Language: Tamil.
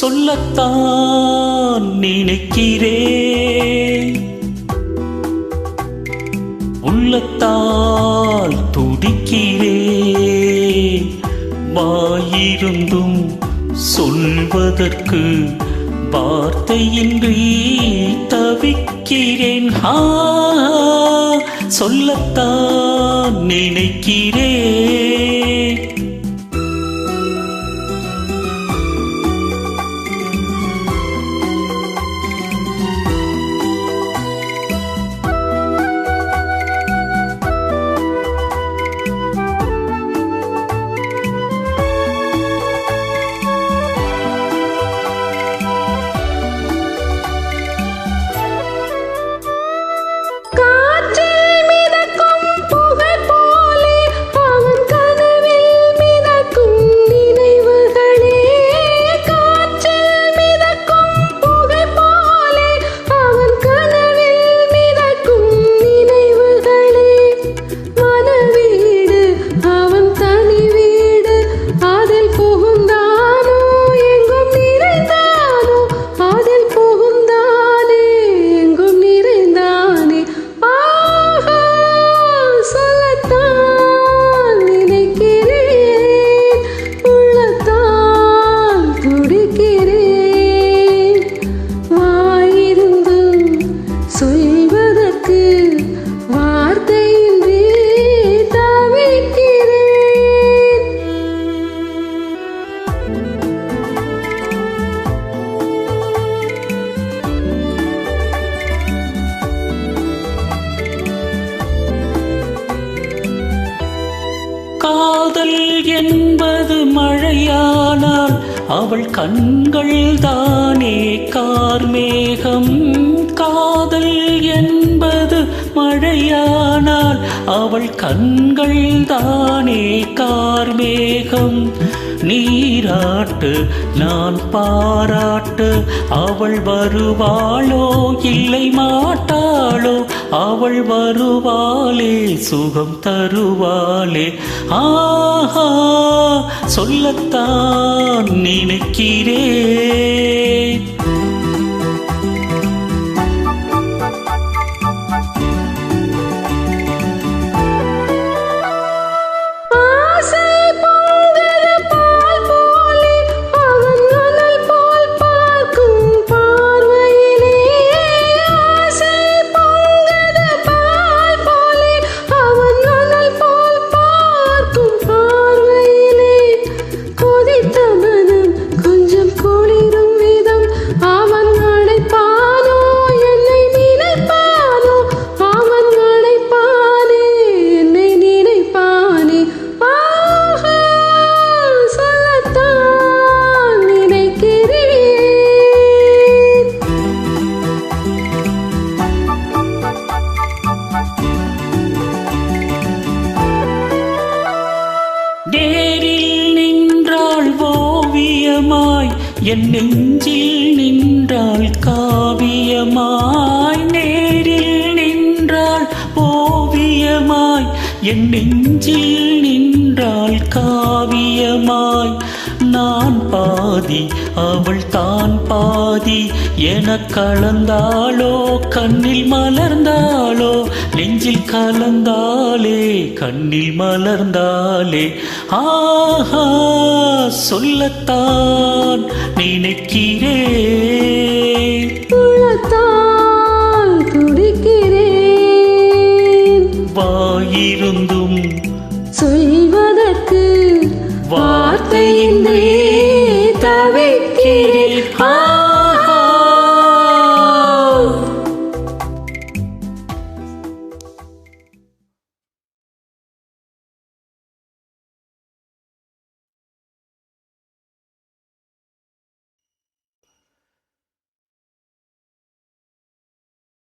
சொல்லத்தான் நினைக்கிறேன். உள்ளத்தால் துடிக்கிறேன். வாயிருந்தும் சொல்வதற்கு வார்த்தையின்றி தவிக்கிறேன். ஹா சொல்லத்தான் நினைக்கிறேன். காதல் என்பது மழையானால் அவள் கண்கள் தானே கார்மேகம். காதல் என்பது மழையானால் அவள் கண்கள் தானே கார்மேகம். நீராட்டு நான் பாராட்டு. அவள் வருவாளோ இல்லை மாட்டாளோ? அவள் வருவாளே சுகம் தருவாளே. ஆஹா சொல்லத்தான் நினைக்கிறேன். என் நெஞ்சில் நின்றால் காவியமாய் நேரில் நின்றால் ஓவியமாய் என் நெஞ்சில் நின்றால் காவியமாய். நான் பாதி அவள் தான் பாதி என கலந்தாளோ கண்ணில் மலர்ந்தாளோ நெஞ்சில் கலந்தாலே கண்ணில் மலர்ந்தாலே ஆஹா சொல்லத்தான் நீ